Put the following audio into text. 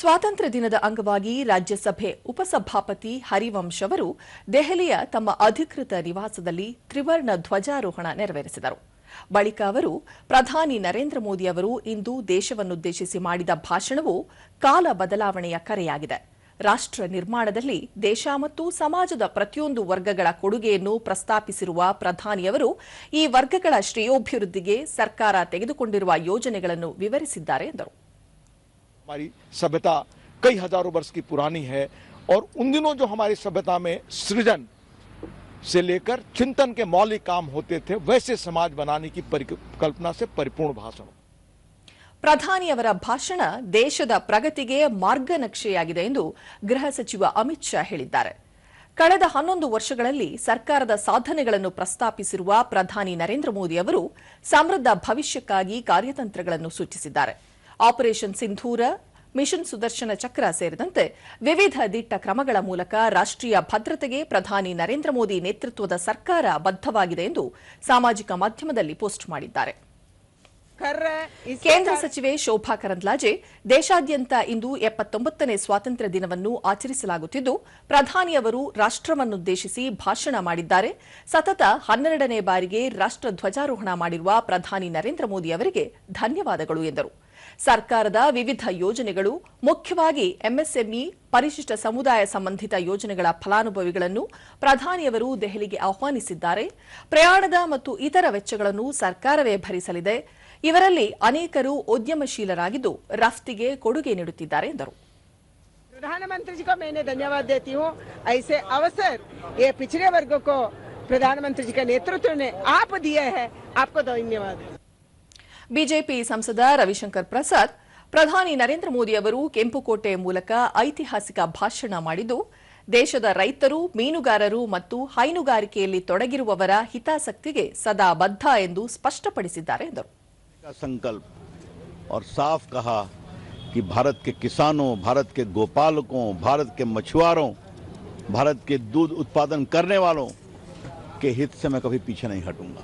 ಸ್ವಾತಂತ್ರ್ಯ ದಿನದ ಅಂಗವಾಗಿ ರಾಜ್ಯಸಭೆ ಉಪಸಭಾಪತಿ ಹರಿವಂಶ್ ಅವರು ದೆಹಲಿಯ ತಮ್ಮ ಅಧಿಕೃತ ನಿವಾಸದಲ್ಲಿ ತ್ರಿವರ್ಣ ಧ್ವಜಾರೋಹಣ ನೆರವೇರಿಸಿದರು. ಬಳಿಕ ಅವರು ಪ್ರಧಾನಿ ನರೇಂದ್ರ ಮೋದಿ ಅವರು ಇಂದು ದೇಶವನ್ನುದ್ದೇಶಿಸಿ ಮಾಡಿದ ಭಾಷಣವು ಕಾಲ ಬದಲಾವಣೆಯ ಕರೆಯಾಗಿದೆ. ರಾಷ್ಟ್ರ ನಿರ್ಮಾಣದಲ್ಲಿ ದೇಶ ಮತ್ತು ಸಮಾಜದ ಪ್ರತಿಯೊಂದು ವರ್ಗಗಳ ಕೊಡುಗೆಯನ್ನು ಪ್ರಸ್ತಾಪಿಸಿರುವ ಪ್ರಧಾನಿಯವರು ಈ ವರ್ಗಗಳ ಶ್ರೇಯೋಭಿವೃದ್ಧಿಗೆ ಸರ್ಕಾರ ತೆಗೆದುಕೊಂಡಿರುವ ಯೋಜನೆಗಳನ್ನು ವಿವರಿಸಿದ್ದಾರೆ ಎಂದರು. हमारी सभ्यता कई हजारों वर्ष की पुरानी है और उन दिनों जो हमारी सभ्यता में सृजन से लेकर चिंतन के मौलिक काम होते थे वैसे समाज बनाने की परिकल्पना से परिपूर्ण भाषण ಪ್ರಧಾನಿಯವರ ಭಾಷಣ ದೇಶದ ಪ್ರಗತಿಗೆ ಮಾರ್ಗನಕ್ಷೆಯಾಗಿದೆ ಎಂದು ಗೃಹ ಸಚಿವ ಅಮಿತ್ ಶಾ ಹೇಳಿದ್ದಾರೆ ಕಳೆದ ಹನ್ನೊಂದು ವರ್ಷಗಳಲ್ಲಿ ಸರ್ಕಾರದ ಸಾಧನೆಗಳನ್ನು ಪ್ರಸ್ತಾಪಿಸಿರುವ ಪ್ರಧಾನಿ ನರೇಂದ್ರ ಮೋದಿ ಅವರು ಸಮೃದ್ಧ ಭವಿಷ್ಯಕ್ಕಾಗಿ ಕಾರ್ಯತಂತ್ರಗಳನ್ನು ಸೂಚಿಸಿದ್ದಾರೆ ಆಪರೇಷನ್ ಸಿಂಧೂರ ಮಿಷನ್ ಸುದರ್ಶನ ಚಕ್ರ ಸೇರಿದಂತೆ ವಿವಿಧ ದಿಟ್ಟ ಕ್ರಮಗಳ ಮೂಲಕ ರಾಷ್ಟ್ರೀಯ ಭದ್ರತೆಗೆ ಪ್ರಧಾನಿ ನರೇಂದ್ರ ಮೋದಿ ನೇತೃತ್ವದ ಸರ್ಕಾರ ಬದ್ಧವಾಗಿದೆ ಎಂದು ಸಾಮಾಜಿಕ ಮಾಧ್ಯಮದಲ್ಲಿ ಪೋಸ್ಟ್ ಮಾಡಿದ್ದಾರೆ. ಕೇಂದ್ರ ಸಚಿವೆ ಶೋಭಾ ಕರಂದ್ಲಾಜೆ ದೇಶಾದ್ಯಂತ ಇಂದು ಎಪ್ಪತ್ತೊಂಬತ್ತನೇ ಸ್ವಾತಂತ್ರ್ಯ ದಿನವನ್ನು ಆಚರಿಸಲಾಗುತ್ತಿದ್ದು ಪ್ರಧಾನಿಯವರು ರಾಷ್ಟವನ್ನುದ್ದೇಶಿಸಿ ಭಾಷಣ ಮಾಡಿದ್ದಾರೆ. ಸತತ ಹನ್ನೆರಡನೇ ಬಾರಿಗೆ ರಾಷ್ಟ ಧ್ವಜಾರೋಹಣ ಮಾಡಿರುವ ಪ್ರಧಾನಿ ನರೇಂದ್ರ ಮೋದಿ ಅವರಿಗೆ ಧನ್ಯವಾದಗಳು ಎಂದರು. ಸರ್ಕಾರದ ವಿವಿಧ ಯೋಜನೆಗಳು ಮುಖ್ಯವಾಗಿ ಎಂಎಸ್ಎಂಇ ಪರಿಶಿಷ್ಟ ಸಮುದಾಯ ಸಂಬಂಧಿತ ಯೋಜನೆಗಳ ಫಲಾನುಭವಿಗಳನ್ನು ಪ್ರಧಾನಿಯವರು ದೆಹಲಿಗೆ ಆಹ್ವಾನಿಸಿದ್ದಾರೆ ಪ್ರಯಾಣದ ಮತ್ತು ಇತರ ವೆಚ್ಚಗಳನ್ನು ಸರ್ಕಾರವೇ ಭರಿಸಲಿದೆ ಇವರಲ್ಲಿ ಅನೇಕರು ಉದ್ಯಮಶೀಲರಾಗಿದ್ದು ರಫ್ತಿಗೆ ಕೊಡುಗೆ ನೀಡುತ್ತಿದ್ದಾರೆ ಎಂದರು प्रधानमंत्री जी को मैंने धन्यवाद देती हूँ ऐसे अवसर ये पिछड़े वर्गों को प्रधानमंत्री जी के नेतृत्व ने आप दिए हैं आपको धन्यवाद ಬಿಜೆಪಿ ಸಂಸದ ರವಿಶಂಕರ್ ಪ್ರಸಾದ್ ಪ್ರಧಾನಿ ನರೇಂದ್ರ ಮೋದಿ ಅವರು ಕೆಂಪುಕೋಟೆ ಮೂಲಕ ಐತಿಹಾಸಿಕ ಭಾಷಣ ಮಾಡಿದ್ದು ದೇಶದ ರೈತರು ಮೀನುಗಾರರು ಮತ್ತು ಹೈನುಗಾರಿಕೆಯಲ್ಲಿ ತೊಡಗಿರುವವರ ಹಿತಾಸಕ್ತಿಗೆ ಸದಾ ಬದ್ಧ ಎಂದು ಸ್ಪಷ್ಟಪಡಿಸಿದ್ದಾರೆ ಎಂದರು का संकल्प और साफ कहा कि भारत के किसानों भारत के गोपालकों भारत के मछुआरों भारत के दूध उत्पादन करने वालों के हित से मैं कभी पीछे नहीं हटूंगा